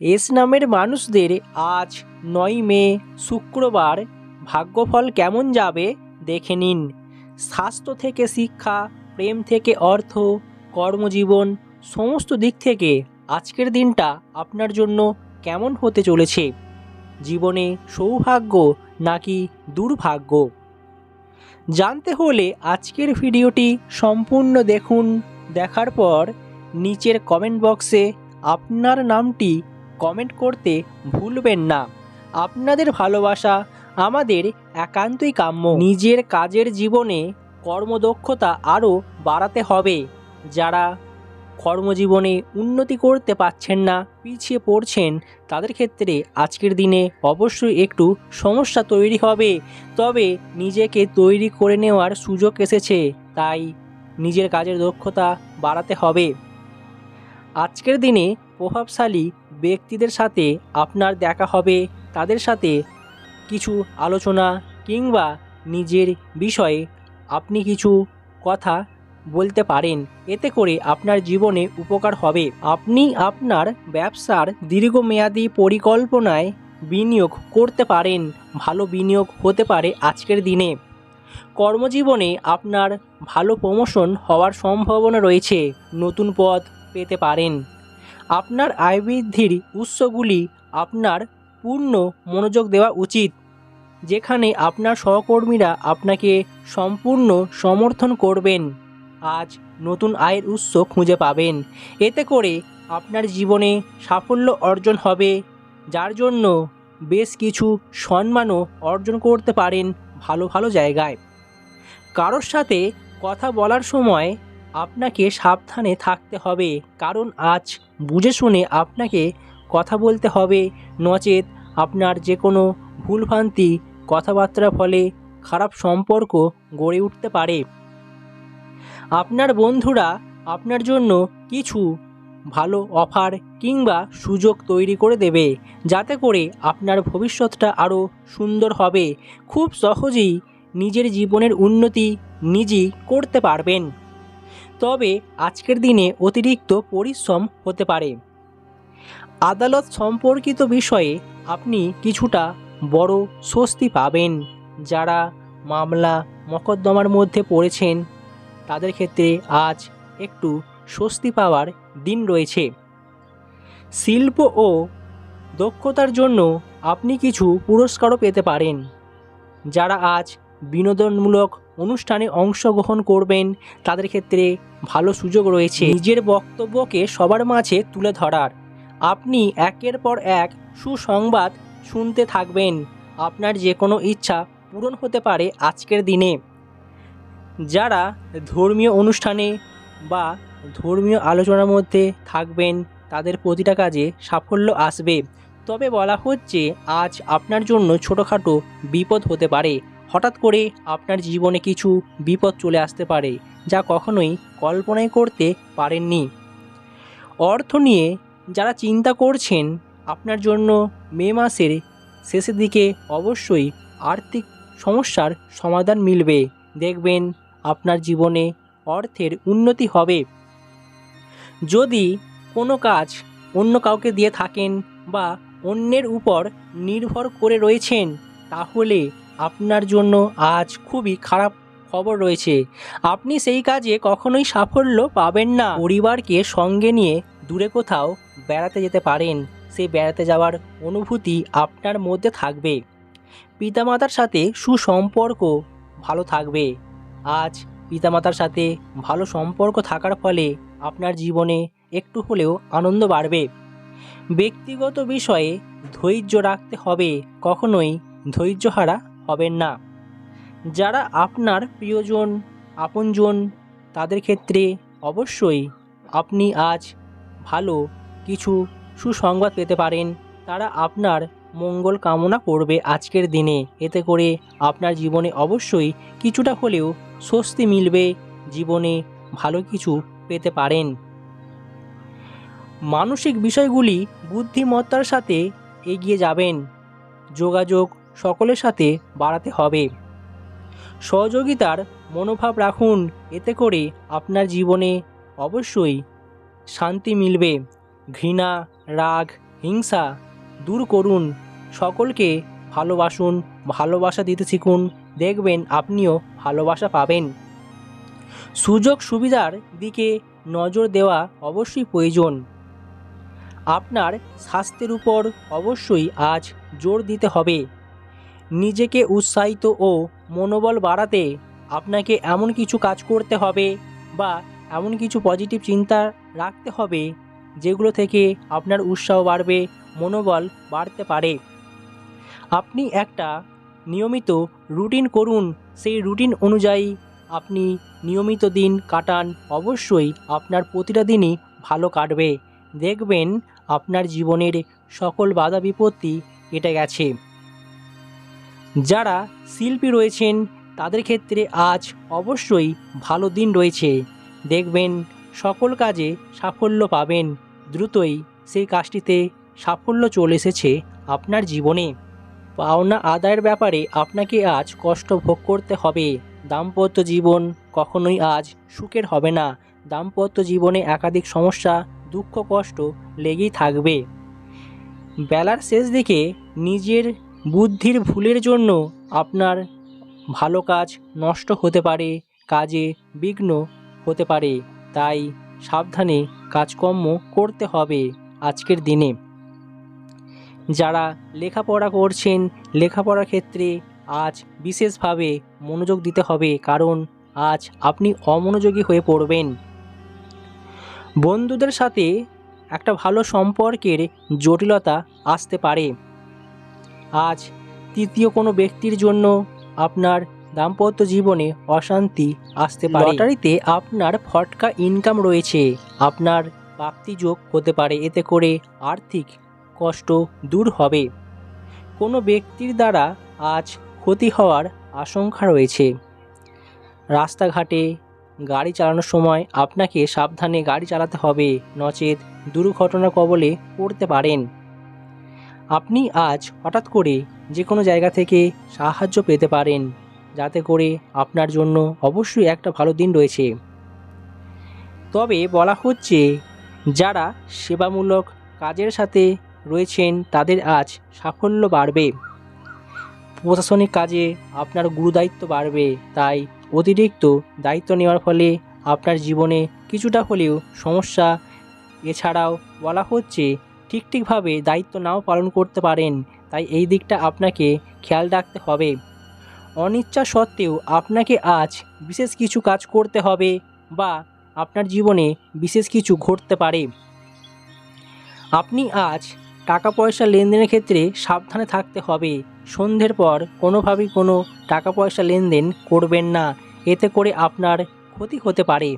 S নামের মানুষদের আজ নয় মে, শুক্রবার ভাগ্যফল কেমন যাবে দেখে নিন। স্বাস্থ্য থেকে শিক্ষা, প্রেম থেকে অর্থ, কর্মজীবন, সমস্ত দিক থেকে আজকের দিনটা আপনার জন্য কেমন হতে চলেছে? জীবনে সৌভাগ্য নাকি দুর্ভাগ্য? জানতে হলে আজকের ভিডিওটি সম্পূর্ণ দেখুন। দেখার পর নিচের কমেন্ট বক্সে আপনার নামটি কমেন্ট করতে ভুলবেন না। আপনাদের ভালোবাসা আমাদের একান্তই কাম্য। নিজের কাজের জীবনে কর্মদক্ষতা আরও বাড়াতে হবে। যারা কর্মজীবনে উন্নতি করতে পারছেন না, পিছিয়ে পড়ছেন, তাদের ক্ষেত্রে আজকের দিনে অবশ্যই একটু সমস্যা তৈরি হবে। তবে নিজেকে তৈরি করে নেওয়ার সুযোগ এসেছে, তাই নিজের কাজের দক্ষতা বাড়াতে হবে। আজকের দিনে প্রভাবশালী ব্যক্তিদের সাথে আপনার দেখা হবে, তাদের সাথে কিছু আলোচনা কিংবা নিজের বিষয়ে আপনি কিছু কথা বলতে পারেন। এতে করে আপনার জীবনে উপকার হবে। আপনি আপনার ব্যবসার দীর্ঘমেয়াদী পরিকল্পনায় বিনিয়োগ করতে পারেন। ভালো বিনিয়োগ হতে পারে আজকের দিনে। কর্মজীবনে আপনার ভালো প্রমোশন হওয়ার সম্ভাবনা রয়েছে। নতুন পথ পেতে পারেন। আপনার আয় বৃদ্ধির উৎসগুলি আপনার পূর্ণ মনোযোগ দেওয়া উচিত, যেখানে আপনার সহকর্মীরা আপনাকে সম্পূর্ণ সমর্থন করবেন। আজ নতুন আয়ের উৎস খুঁজে পাবেন। এতে করে আপনার জীবনে সাফল্য অর্জন হবে, যার জন্য বেশ কিছু সম্মানও অর্জন করতে পারেন ভালো ভালো জায়গায়। কারোর সাথে কথা বলার সময় আপনাকে সাবধানে থাকতে হবে, কারণ আজ বুঝে শুনে আপনাকে কথা বলতে হবে। নচেত আপনার যে কোনো ভুলভ্রান্তি কথাবার্তার ফলে খারাপ সম্পর্ক গড়ে উঠতে পারে। আপনার বন্ধুরা আপনার জন্য কিছু ভালো অফার কিংবা সুযোগ তৈরি করে দেবে, যাতে করে আপনার ভবিষ্যৎটা আরও সুন্দর হবে। খুব সহজেই নিজের জীবনের উন্নতি নিজেই করতে পারবেন। তবে আজকের দিনে অতিরিক্ত পরিশ্রম হতে পারে। আদালত সম্পর্কিত বিষয়ে আপনি কিছুটা বড় স্বস্তি পাবেন। যারা মামলা মকদ্দমার মধ্যে পড়েছেন, তাদের ক্ষেত্রে আজ একটু স্বস্তি পাওয়ার দিন রয়েছে। শিল্প ও দক্ষতার জন্য আপনি কিছু পুরস্কারও পেতে পারেন। যারা আজ বিনোদনমূলক অনুষ্ঠানে অংশগ্রহণ করবেন। তাদের ক্ষেত্রে ভালো সুযোগ রয়েছে। নিজের বক্তব্যকে সবার মাঝে তুলে ধরার। আপনি একের পর এক সুসংবাদ শুনতে থাকবেন। আপনার যে কোনো ইচ্ছা পূরণ হতে পারে আজকের দিনে। যারা ধর্মীয় অনুষ্ঠানে বা ধর্মীয় আলোচনার মধ্যে থাকবেন, তাদের প্রতিটা কাজে সাফল্য আসবে। তবে বলা হচ্ছে, আজ আপনার জন্য ছোটোখাটো বিপদ হতে পারে। হঠাৎ করে আপনার জীবনে কিছু বিপদ চলে আসতে পারে, যা কখনোই কল্পনাই করতে পারেননি। অর্থ নিয়ে যারা চিন্তা করছেন, আপনার জন্য মে মাসের শেষের দিকে অবশ্যই আর্থিক সমস্যার সমাধান মিলবে। দেখবেন আপনার জীবনে অর্থের উন্নতি হবে। যদি কোনো কাজ অন্য কাউকে দিয়ে থাকেন বা অন্যের উপর নির্ভর করে রয়েছেন, তাহলে আপনার জন্য আজ খুবই খারাপ খবর রয়েছে। আপনি সেই কাজে কখনোই সাফল্য পাবেন না। পরিবারকে সঙ্গে নিয়ে দূরে কোথাও বেড়াতে যেতে পারেন। সেই বেড়াতে যাওয়ার অনুভূতি আপনার মধ্যে থাকবে। পিতামাতার সাথে সুসম্পর্ক ভালো থাকবে। আজ পিতামাতার সাথে ভালো সম্পর্ক থাকার ফলে আপনার জীবনে একটু হলেও আনন্দ বাড়বে। ব্যক্তিগত বিষয়ে ধৈর্য রাখতে হবে। কখনোই ধৈর্যহারা হবেন না। যারা আপনার প্রিয়জন, আপনজন, তাদের ক্ষেত্রে অবশ্যই আপনি আজ ভালো কিছু সুসংবাদ পেতে পারেন। তারা আপনার মঙ্গল কামনা করবে আজকের দিনে। এতে করে আপনার জীবনে অবশ্যই কিছুটা হলেও স্বস্তি মিলবে, জীবনে ভালো কিছু পেতে পারেন। মানসিক বিষয়গুলি বুদ্ধিমত্তার সাথে এগিয়ে যাবেন। যোগাযোগ সকলের সাথে বাড়াতে হবে। সহযোগিতার মনোভাব রাখুন, এতে করে আপনার জীবনে অবশ্যই শান্তি মিলবে। ঘৃণা, রাগ, হিংসা দূর করুন। সকলকে ভালোবাসুন, ভালোবাসা দিতে শিখুন। দেখবেন আপনিও ভালোবাসা পাবেন। সুযোগ সুবিধার দিকে নজর দেওয়া অবশ্যই প্রয়োজন। আপনার স্বাস্থ্যের উপর অবশ্যই আজ জোর দিতে হবে। নিজেকে উৎসাহিত ও মনোবল বাড়াতে আপনাকে এমন কিছু কাজ করতে হবে বা এমন কিছু পজিটিভ চিন্তা রাখতে হবে যেগুলো থেকে আপনার উৎসাহ বাড়বে, মনোবল বাড়তে পারে। আপনি একটা নিয়মিত রুটিন করুন। সেই রুটিন অনুযায়ী আপনি নিয়মিত দিন কাটান। অবশ্যই আপনার প্রতিটা দিনই ভালো কাটবে। দেখবেন আপনার জীবনের সকল বাধা বিপত্তি কেটে গেছে। যারা শিল্পী রয়েছেন, তাদের ক্ষেত্রে আজ অবশ্যই ভালো দিন রয়েছে। দেখবেন, সকল কাজে সাফল্য পাবেন। দ্রুতই সেই কাজটিতে সাফল্য চলে এসেছে আপনার জীবনে। পাওনা আদায়ের ব্যাপারে আপনাকে আজ কষ্ট ভোগ করতে হবে। দাম্পত্য জীবন কখনোই আজ সুখের হবে না। দাম্পত্য জীবনে একাধিক সমস্যা, দুঃখ, কষ্ট লেগেই থাকবে। বেলার শেষ দিকে নিজের বুদ্ধির ভুলের জন্য আপনার ভালো কাজ নষ্ট হতে পারে, কাজে বিঘ্ন হতে পারে, তাই সাবধানে কাজকর্ম করতে হবে আজকের দিনে। যারা লেখাপড়া করছেন, লেখাপড়ার ক্ষেত্রে আজ বিশেষভাবে মনোযোগ দিতে হবে, কারণ আজ আপনি অমনোযোগী হয়ে পড়বেন। বন্ধুদের সাথে একটা ভালো সম্পর্কের জটিলতা আসতে পারে। আজ তৃতীয় কোনো ব্যক্তির জন্য আপনার দাম্পত্য জীবনে অশান্তি আসতে পারে। লটারিতে আপনার ফটকা ইনকাম রয়েছে। আপনার প্রাপ্তিযোগ হতে পারে। এতে করে আর্থিক কষ্ট দূর হবে। কোনো ব্যক্তির দ্বারা আজ ক্ষতি হওয়ার আশঙ্কা রয়েছে। রাস্তাঘাটে গাড়ি চালানোর সময় আপনাকে সাবধানে গাড়ি চালাতে হবে। নচেত দুর্ঘটনা কবলে পড়তে পারেন। আপনি আজ হঠাৎ করে যে কোনো জায়গা থেকে সাহায্য পেতে পারেন, যাতে করে আপনার জন্য অবশ্যই একটা ভালো দিন রয়েছে। তবে বলা হচ্ছে, যারা সেবামূলক কাজের সাথে রয়েছেন, তাদের আজ সাফল্য বাড়বে। প্রশাসনিক কাজে আপনার গুরুদায়িত্ব বাড়বে, তাই অতিরিক্ত দায়িত্ব নেওয়ার ফলে আপনার জীবনে কিছুটা হলেও সমস্যা। এছাড়াও বলা হচ্ছে ঠিক ঠিকভাবে দায়িত্ব নাও পালন করতে পারেন, তাই এই দিকটা আপনাকে খেয়াল রাখতে হবে। অনিচ্ছা সত্ত্বেও আপনাকে আজ বিশেষ কিছু কাজ করতে হবে বা আপনার জীবনে বিশেষ কিছু ঘটতে পারে। আপনি আজ টাকা পয়সা লেনদেনের ক্ষেত্রে সাবধানে থাকতে হবে। সন্ধ্যের পর কোনোভাবেই কোনো টাকা পয়সা লেনদেন করবেন না। এতে করে আপনার ক্ষতি হতে পারে।